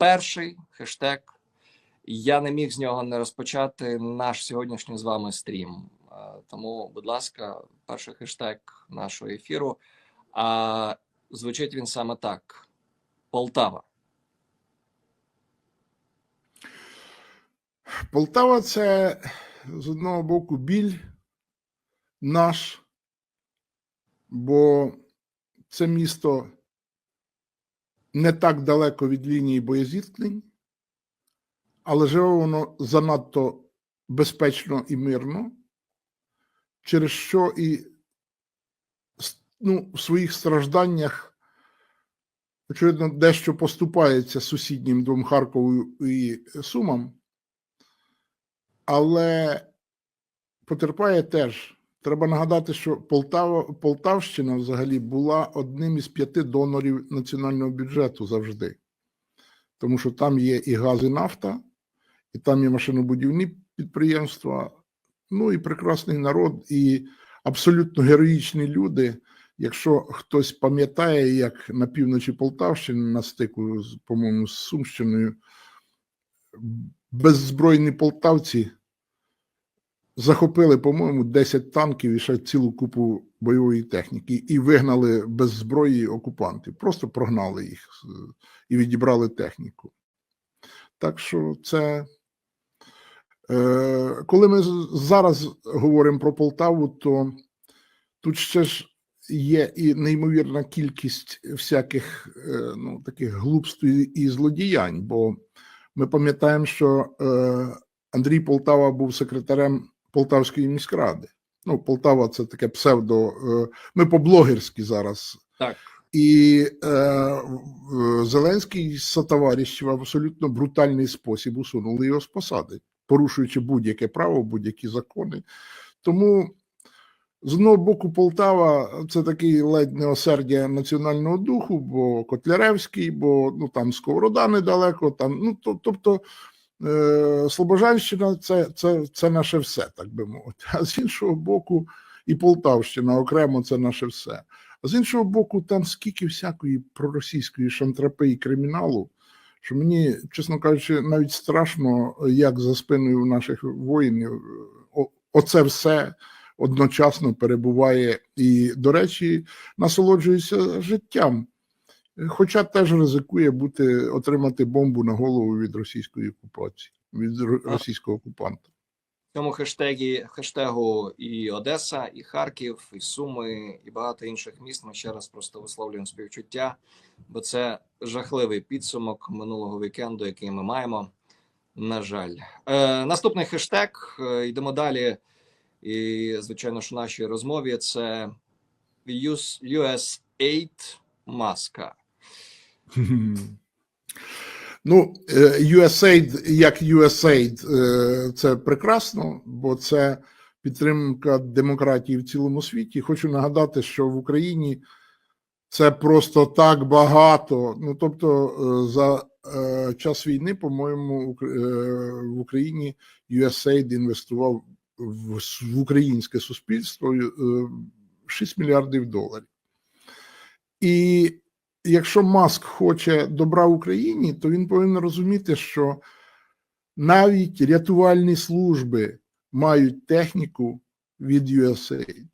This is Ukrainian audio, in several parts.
перший хештег. Я не міг з нього не розпочати наш сьогоднішній з вами стрім. Тому, будь ласка, перший хештег нашого ефіру. А звучить він саме так: Полтава. Полтава це з одного боку біль наш, бо це місто не так далеко від лінії боєзіткнень, але живе воно занадто безпечно і мирно, через що і ну, в своїх стражданнях, очевидно, дещо поступається сусіднім двом Харкову і Сумам але потерпає теж. Треба нагадати, що Полтава, Полтавщина взагалі була одним із п'яти донорів національного бюджету завжди. Тому що там є і газ, і нафта, і там є машинобудівні підприємства, ну і прекрасний народ, і абсолютно героїчні люди. Якщо хтось пам'ятає, як на півночі Полтавщини на стику, по-моєму, з Сумщиною, беззбройні полтавці захопили, по-моєму, 10 танків і ще цілу купу бойової техніки і вигнали без зброї окупантів. Просто прогнали їх і відібрали техніку. Так що це. Е, коли ми зараз говоримо про Полтаву, то тут ще ж є і неймовірна кількість всяких е, ну, таких глупств і злодіянь, бо ми пам'ятаємо, що е, Андрій Полтава був секретарем Полтавської міськради. Ну, Полтава це таке псевдо. Е, ми по-блогерськи зараз. Так. І е, Зеленський з в абсолютно брутальний спосіб усунули його з посади, порушуючи будь-яке право, будь-які закони. Тому з одного боку, Полтава це такий ледь не осердя національного духу, бо Котляревський, бо ну там Сковорода недалеко. Там ну то, тобто Слобожанщина це, це, це наше все, так би мовити. А з іншого боку, і Полтавщина окремо це наше все. А з іншого боку, там скільки всякої проросійської шантрапи і криміналу, що мені, чесно кажучи, навіть страшно, як за спиною наших воїнів оце все одночасно перебуває і, до речі, насолоджується життям. Хоча теж ризикує бути отримати бомбу на голову від російської окупації, від російського окупанта. В цьому хештегі хештегу і Одеса, і Харків, і Суми, і багато інших міст. Ми ще раз просто висловлюємо співчуття, бо це жахливий підсумок минулого вікенду, який ми маємо. На жаль, е, наступний хештег. Е, йдемо далі. І, звичайно ж, в нашій розмові це US, маска. Ну, е, USAID як USAID е, це прекрасно, бо це підтримка демократії в цілому світі. Хочу нагадати, що в Україні це просто так багато. Ну тобто, е, за час війни, по-моєму, в Україні USAID інвестував в українське суспільство е, 6 мільярдів доларів. І якщо Маск хоче добра Україні, то він повинен розуміти, що навіть рятувальні служби мають техніку від USAID.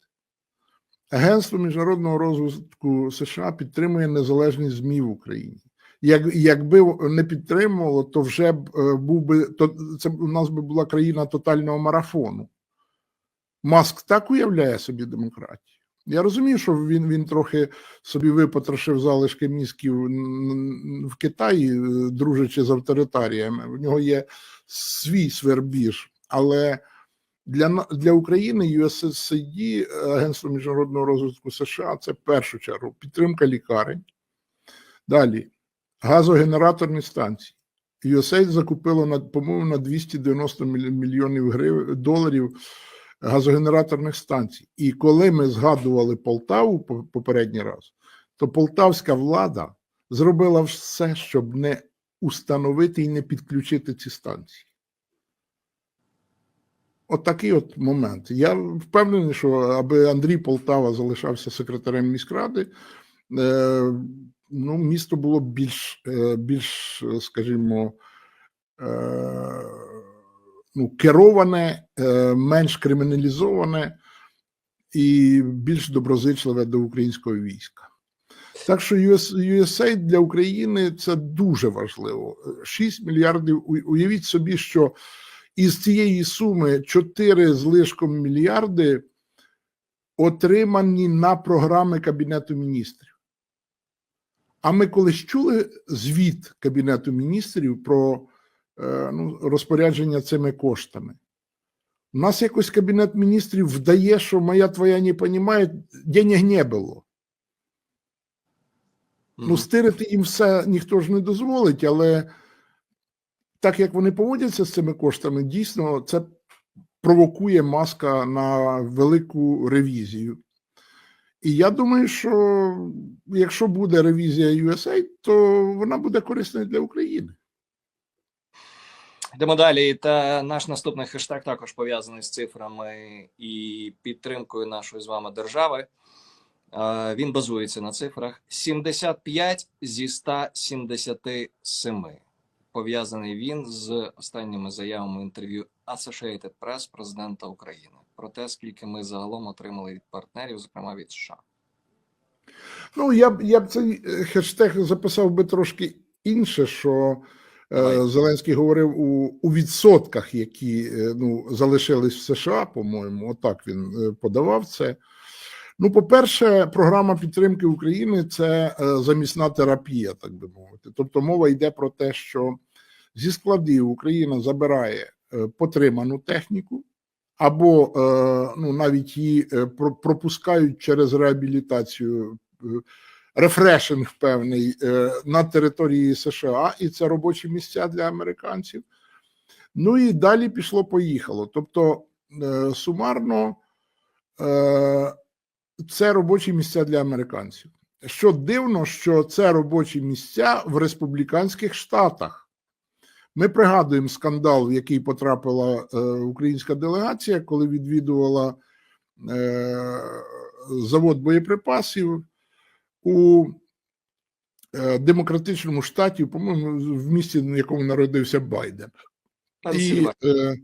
Агентство міжнародного розвитку США підтримує незалежність ЗМІ в Україні. Як, якби не підтримувало, то вже б е, був би то це у нас би була країна тотального марафону. Маск так уявляє собі демократію. Я розумію, що він, він трохи собі випотрошив залишки мізків в Китаї, е, дружачи з авторитаріями. В нього є свій свербіж, але для, для України USAID, Агентство міжнародного розвитку США, це в першу чергу підтримка лікарень. Далі газогенераторні станції. USAID закупило на, по-моєму, на 290 мільйонів гривень доларів газогенераторних станцій. І коли ми згадували Полтаву по- попередній раз, то полтавська влада зробила все, щоб не установити і не підключити ці станції. От от момент. Я впевнений, що аби Андрій Полтава залишався секретарем міськради, е, ну, місто було більш, е, більш скажімо, е, ну, кероване, е, менш криміналізоване і більш доброзичливе до українського війська. Так що US, USAID для України це дуже важливо. 6 мільярдів. Уявіть собі, що із цієї суми 4 з лишком мільярди отримані на програми Кабінету міністрів. А ми колись чули звіт Кабінету міністрів про ну, розпорядження цими коштами. У нас якось Кабінет міністрів вдає, що моя твоя не понімає, денег не було. Ну, стирити їм все ніхто ж не дозволить, але так як вони поводяться з цими коштами, дійсно це провокує маска на велику ревізію. І я думаю, що якщо буде ревізія USAID, то вона буде корисною для України. Йдемо далі. Та наш наступний хештег також пов'язаний з цифрами і підтримкою нашої з вами держави. Він базується на цифрах 75 зі 177. Пов'язаний він з останніми заявами інтерв'ю Associated Press президента України про те, скільки ми загалом отримали від партнерів, зокрема від США. Ну, я б я б цей е, хештег записав би трошки інше, що Давай. Зеленський говорив у, у відсотках, які е, ну, залишились в США, по-моєму, отак він е, подавав це. Ну, по-перше, програма підтримки України це е, замісна терапія, так би мовити. Тобто мова йде про те, що зі складів Україна забирає е, потриману техніку, або е, ну, навіть її е, пропускають через реабілітацію, е, рефрешинг певний е, на території США, і це робочі місця для американців. Ну і далі пішло-поїхало. Тобто, е, сумарно, е, це робочі місця для американців. Що дивно, що це робочі місця в республіканських штатах. Ми пригадуємо скандал, в який потрапила українська делегація, коли відвідувала завод боєприпасів у е, демократичному штаті, по-моєму, в місті, в якому народився Байден. І е,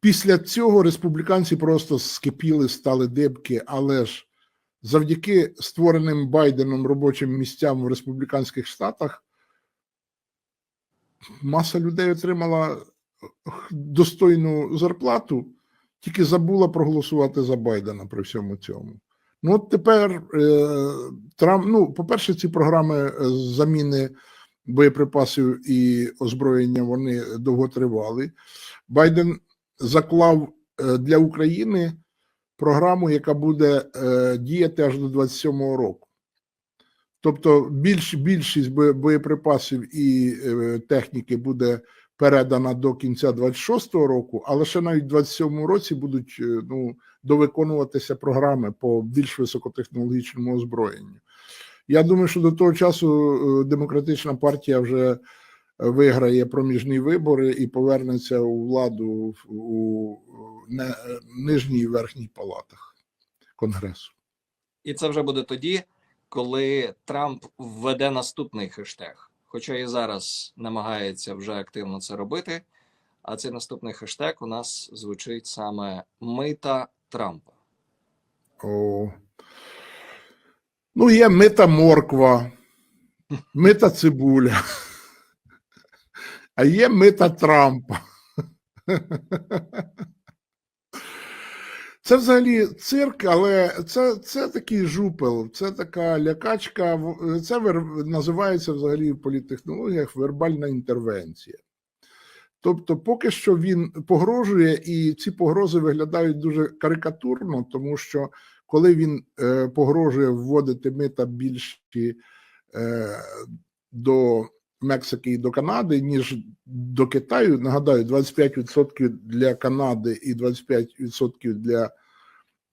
після цього республіканці просто скипіли, стали дибки, але ж завдяки створеним Байденом робочим місцям в республіканських штатах маса людей отримала достойну зарплату, тільки забула проголосувати за Байдена при всьому цьому. Ну, от тепер е, Трамп, ну, по-перше, ці програми е, заміни боєприпасів і озброєння вони довго тривали. Байден заклав е, для України програму, яка буде діяти аж до 27-го року. Тобто більш, більшість боєприпасів і техніки буде передана до кінця 26-го року, але ще навіть в 27-му році будуть ну, довиконуватися програми по більш високотехнологічному озброєнню. Я думаю, що до того часу е, демократична партія вже виграє проміжні вибори і повернеться у владу у нижній і верхній палатах Конгресу. І це вже буде тоді, коли Трамп введе наступний хештег. Хоча і зараз намагається вже активно це робити. А цей наступний хештег у нас звучить саме мита Трампа. О. Ну, є мита морква, мита цибуля, а є мита Трампа. Це взагалі цирк, але це, це такий жупел, це така лякачка. Це вер, називається взагалі в політтехнологіях вербальна інтервенція. Тобто, поки що він погрожує, і ці погрози виглядають дуже карикатурно, тому що коли він е, погрожує вводити мита більші е, до Мексики і до Канади, ніж до Китаю. Нагадаю, 25% для Канади і 25% для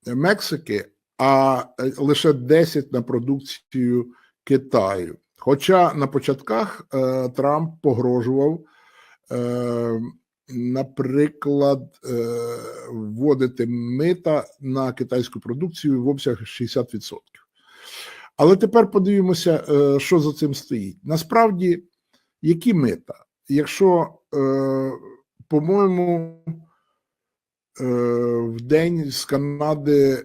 Мексики, а е, лише 10% на продукцію Китаю. Хоча на початках е, Трамп погрожував, наприклад, е, вводити мита на китайську продукцію в обсяг 60%. Але тепер подивимося, е, що за цим стоїть. Насправді, які мита? Якщо, е, по-моєму, в день з Канади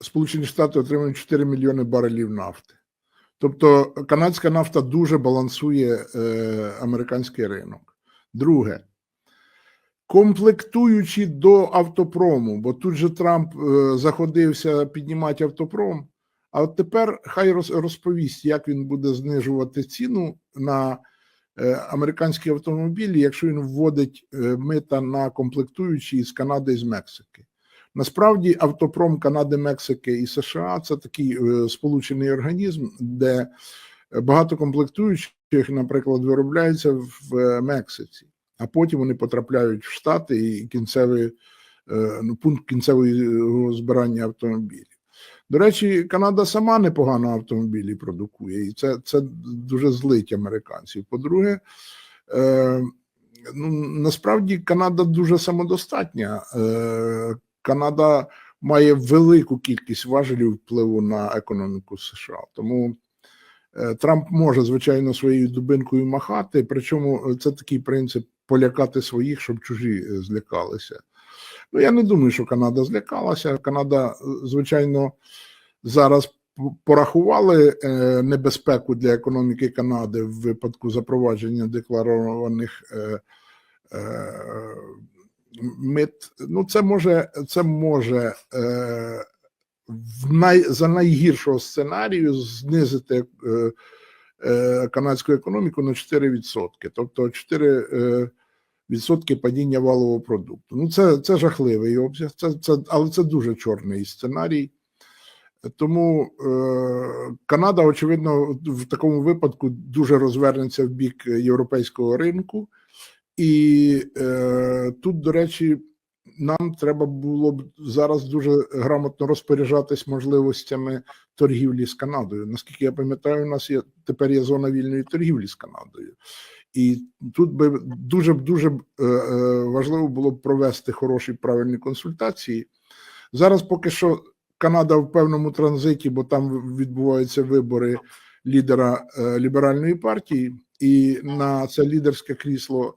Сполучені Штати отримують 4 мільйони барелів нафти. Тобто канадська нафта дуже балансує е, американський ринок. Друге, комплектуючи до автопрому, бо тут же Трамп е, заходився піднімати автопром. А от тепер хай роз- розповість, як він буде знижувати ціну на е, американські автомобілі, якщо він вводить е, мита на комплектуючі з Канади і з Мексики. Насправді, автопром Канади, Мексики і США це такий е, сполучений організм, де багато комплектуючих, наприклад, виробляються в Мексиці, а потім вони потрапляють в Штати і кінцевий е, ну, пункт кінцевого збирання автомобілів. До речі, Канада сама непогано автомобілі продукує, і це, це дуже злить американців. По-друге, е, ну, насправді Канада дуже самодостатня. Е, Канада має велику кількість важелів впливу на економіку США. Тому е, Трамп може, звичайно, своєю дубинкою махати. Причому це такий принцип полякати своїх, щоб чужі е, злякалися. Ну, я не думаю, що Канада злякалася. Канада, е, звичайно, зараз порахували е, небезпеку для економіки Канади в випадку запровадження декларованих е, е, мит. Ну, це може, це може е, в най, за найгіршого сценарію знизити е, е, канадську економіку на 4%. Тобто 4 е, відсотки падіння валового продукту. Ну, це, це жахливий обсяг, це, це, але це дуже чорний сценарій. Тому е, Канада, очевидно, в такому випадку дуже розвернеться в бік європейського ринку. І е, тут, до речі, нам треба було б зараз дуже грамотно розпоряджатись можливостями торгівлі з Канадою. Наскільки я пам'ятаю, у нас є тепер є зона вільної торгівлі з Канадою. І тут би дуже дуже е, е, важливо було б провести хороші правильні консультації. Зараз поки що Канада в певному транзиті, бо там відбуваються вибори лідера е, ліберальної партії, і на це лідерське крісло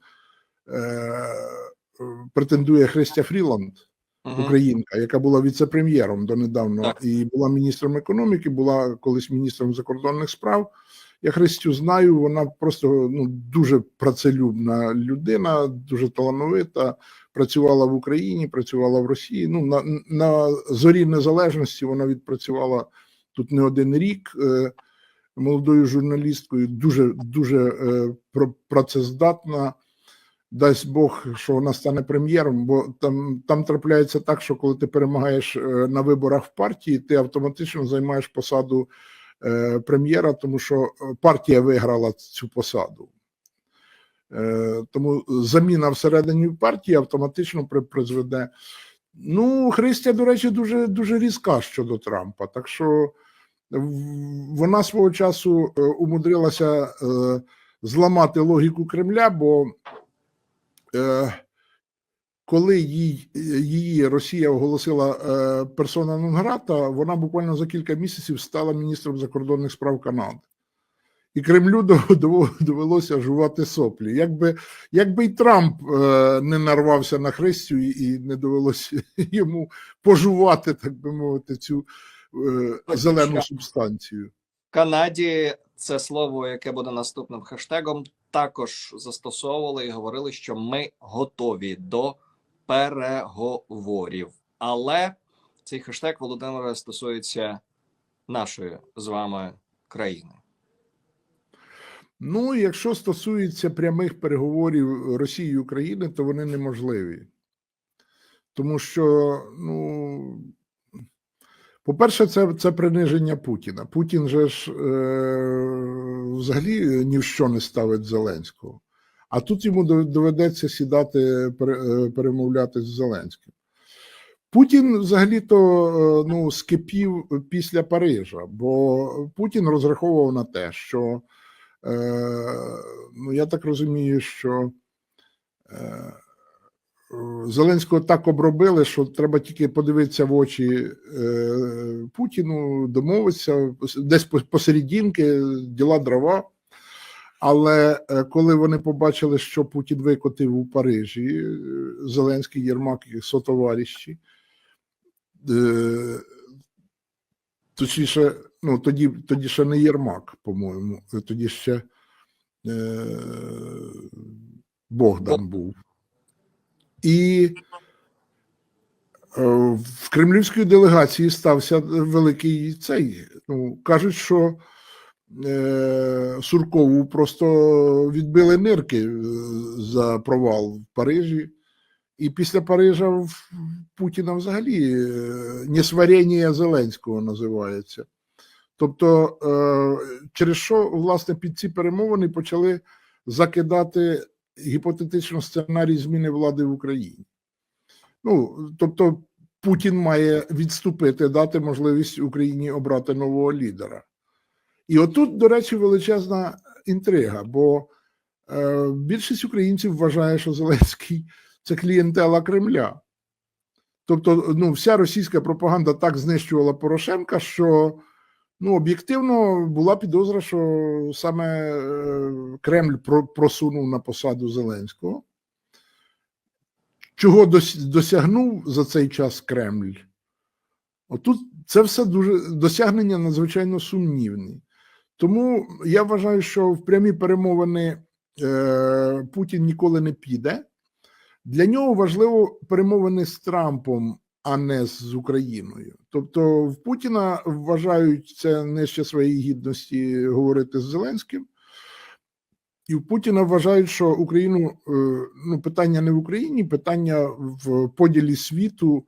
претендує Христя Фріланд, українка, яка була віце-прем'єром донедавна і була міністром економіки, була колись міністром закордонних справ. Я Христю знаю, вона просто ну, дуже працелюбна людина, дуже талановита. Працювала в Україні, працювала в Росії. Ну на, на зорі незалежності вона відпрацювала тут не один рік е, молодою журналісткою, дуже дуже е, працездатна. Дасть Бог, що вона стане прем'єром, бо там, там трапляється так, що коли ти перемагаєш е, на виборах в партії, ти автоматично займаєш посаду е, прем'єра, тому що е, партія виграла цю посаду. Е, тому заміна всередині партії автоматично призведе. Ну, Христя, до речі, дуже, дуже різка щодо Трампа. Так що вона свого часу е, умудрилася е, зламати логіку Кремля, бо коли їй, її Росія оголосила е, персона нон-грата, вона буквально за кілька місяців стала міністром закордонних справ Канади. І Кремлю дов- дов- довелося жувати соплі. Якби, якби й Трамп е, не нарвався на Христю і, і не довелося йому пожувати, так би мовити, цю е, зелену субстанцію. Канаді це слово, яке буде наступним хештегом, також застосовували і говорили, що ми готові до переговорів. Але цей хештег Володимира стосується нашої з вами країни. Ну, якщо стосується прямих переговорів Росії і України, то вони неможливі. Тому що, ну, по-перше, це, це приниження Путіна. Путін же ж е, взагалі ні в що не ставить Зеленського. А тут йому доведеться сідати, е, перемовляти з Зеленським. Путін взагалі-то е, ну, скипів після Парижа, бо Путін розраховував на те, що Е, ну, я так розумію, що е, Зеленського так обробили, що треба тільки подивитися в очі е, Путіну, домовитися, десь по- посередінки, діла дрова. Але е, коли вони побачили, що Путін викотив у Парижі, е, Зеленський, Єрмак і сотовариші, е, точніше, ну тоді, тоді ще не Єрмак, по-моєму, тоді ще е, Богдан був. І е, в кремлівської делегації стався великий цей. Ну, кажуть, що е, Суркову просто відбили нирки е, за провал в Парижі. І після Парижа Путіна взагалі е, несварення Зеленського називається. Тобто, е, через що, власне, під ці перемовини почали закидати гіпотетично сценарій зміни влади в Україні. Ну, тобто, Путін має відступити, дати можливість Україні обрати нового лідера. І отут, до речі, величезна інтрига, бо е, більшість українців вважає, що Зеленський це клієнтела Кремля. Тобто, ну, вся російська пропаганда так знищувала Порошенка, що ну, об'єктивно була підозра, що саме е, Кремль просунув на посаду Зеленського. Чого досягнув за цей час Кремль? Отут це все дуже досягнення надзвичайно сумнівні. Тому я вважаю, що в прямі перемовини е, Путін ніколи не піде. Для нього важливо перемовини з Трампом, а не з Україною. Тобто, в Путіна вважають це нижче своєї гідності говорити з Зеленським. І в Путіна вважають, що Україну е, ну питання не в Україні, питання в поділі світу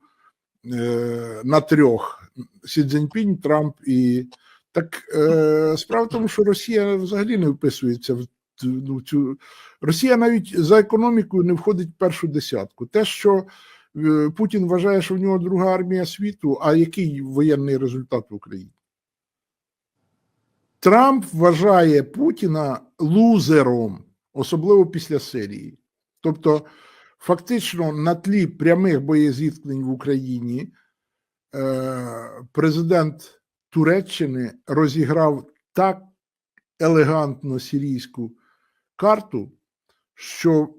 е, на трьох: Сі Цзіньпінь, Трамп і так е, справа в тому, що Росія взагалі не вписується в ну, цю Росія навіть за економікою не входить в першу десятку. Те, що Путін вважає, що в нього друга армія світу, а який воєнний результат в Україні? Трамп вважає Путіна лузером, особливо після Сирії. Тобто, фактично, на тлі прямих боєзіткнень в Україні е, президент Туреччини розіграв так елегантно сирійську карту, що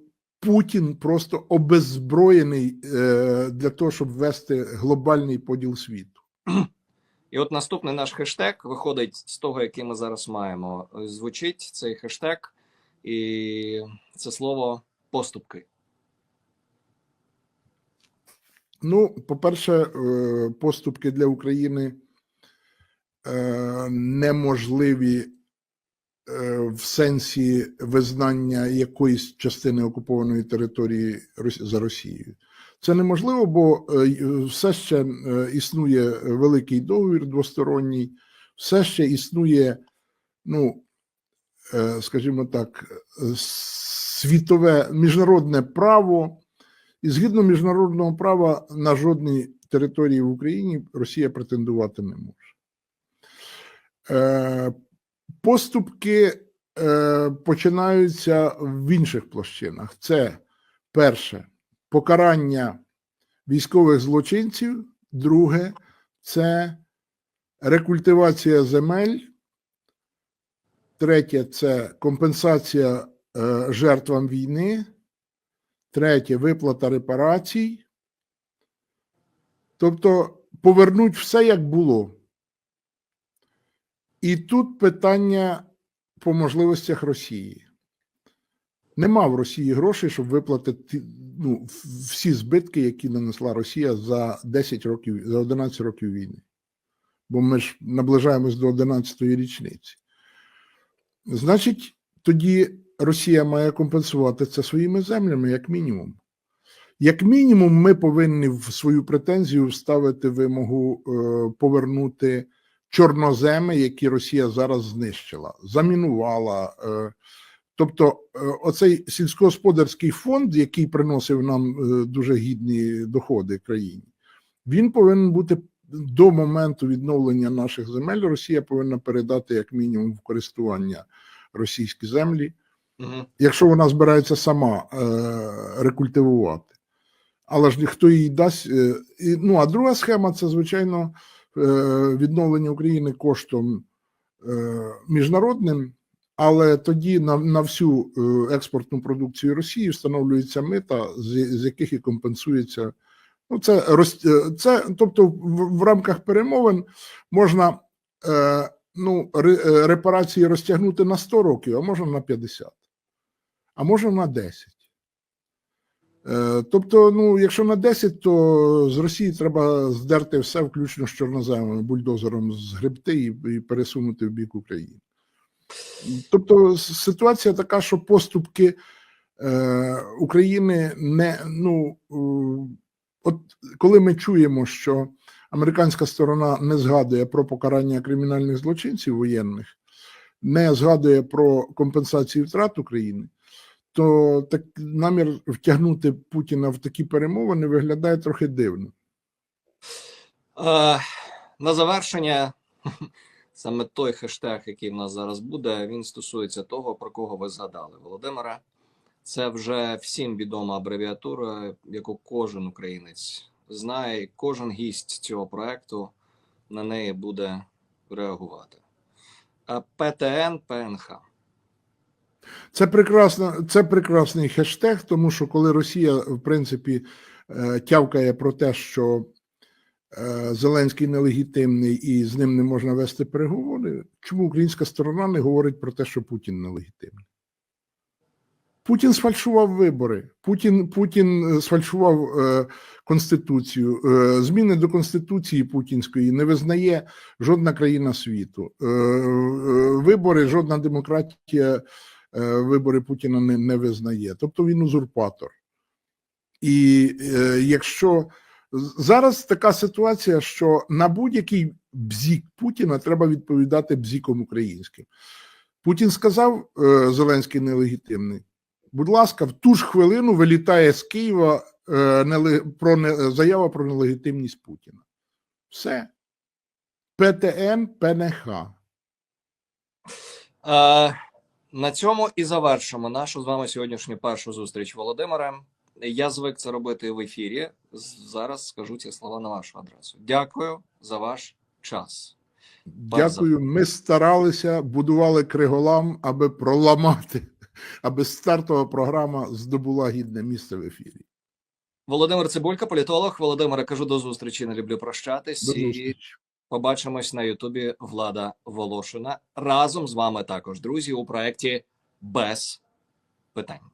Путін просто обеззброєний е, для того, щоб вести глобальний поділ світу. І от наступний наш хештег виходить з того, який ми зараз маємо. Звучить цей хештег, і це слово поступки. Ну, по-перше, е, поступки для України е, неможливі в сенсі визнання якоїсь частини окупованої території за Росією. Це неможливо, бо е, все ще е, існує великий договір двосторонній, все ще існує, ну, е, скажімо так, е, світове міжнародне право. І згідно міжнародного права на жодній території в Україні Росія претендувати не може. Поступки е, починаються в інших площинах. Це перше покарання військових злочинців, друге це рекультивація земель, третє це компенсація е, жертвам війни. Третє виплата репарацій. Тобто повернуть все як було. І тут питання по можливостях Росії. Нема в Росії грошей, щоб виплатити ну, всі збитки, які нанесла Росія за 10 років, за 11 років війни. Бо ми ж наближаємось до 11-ї річниці. Значить, тоді Росія має компенсувати це своїми землями, як мінімум. Як мінімум, ми повинні в свою претензію вставити вимогу е, повернути чорноземи, які Росія зараз знищила, замінувала. Е, тобто, е, оцей сільськогосподарський фонд, який приносив нам е, дуже гідні доходи країні, він повинен бути до моменту відновлення наших земель. Росія повинна передати як мінімум в користування російські землі Угу. якщо вона збирається сама рекультивувати. але ж ніхто їй дасть. Ну а друга схема це звичайно відновлення України коштом е, міжнародним. Але тоді на, на всю е, експортну продукцію Росії встановлюється мита, з, з яких і компенсується. Ну, це, е, це тобто, в, в рамках перемовин можна е, ну, е, репарації розтягнути на 100 років, а можна на 50, а можна на 10. Е, тобто, ну, якщо на 10, то з Росії треба здерти все, включно з чорноземами, бульдозером згребти і, і пересунути в бік України. Тобто ситуація така, що поступки е, України не ну от коли ми чуємо, що американська сторона не згадує про покарання кримінальних злочинців воєнних, не згадує про компенсацію втрат України, то так намір втягнути Путіна в такі перемовини виглядає трохи дивно. Е, на завершення, саме той хештег, який в нас зараз буде, він стосується того, про кого ви згадали, Володимира. Це вже всім відома абревіатура, яку кожен українець знає, кожен гість цього проекту на неї буде реагувати. ПТН ПНХ. Це прекрасно, це прекрасний хештег, тому що коли Росія, в принципі, е, тявкає про те, що е, Зеленський нелегітимний і з ним не можна вести переговори, чому українська сторона не говорить про те, що Путін нелегітимний? Путін сфальшував вибори, Путін, Путін е, сфальшував е, конституцію. Е, зміни до конституції путінської не визнає жодна країна світу. Е, е, вибори, жодна демократія вибори Путіна не, не визнає. Тобто він узурпатор. І е, якщо зараз така ситуація, що на будь-який бзік Путіна треба відповідати бзіком українським. Путін сказав, е, Зеленський нелегітимний. Будь ласка, в ту ж хвилину вилітає з Києва е, неле- про не, заява про нелегітимність Путіна. Все. ПТН, ПНХ. Е, на цьому і завершимо нашу з вами сьогоднішню першу зустріч Володимире. Я звик це робити в ефірі. Зараз скажу ці слова на вашу адресу. Дякую за ваш час. Дякую. Ми старалися, будували криголам, аби проламати, аби стартова програма здобула гідне місце в ефірі. Володимир Цибулька, політолог. Володимире, кажу до зустрічі. Не люблю прощатись. До зустрічі. Побачимось на Ютубі Влада Волошина разом з вами також, друзі, у проєкті без питань.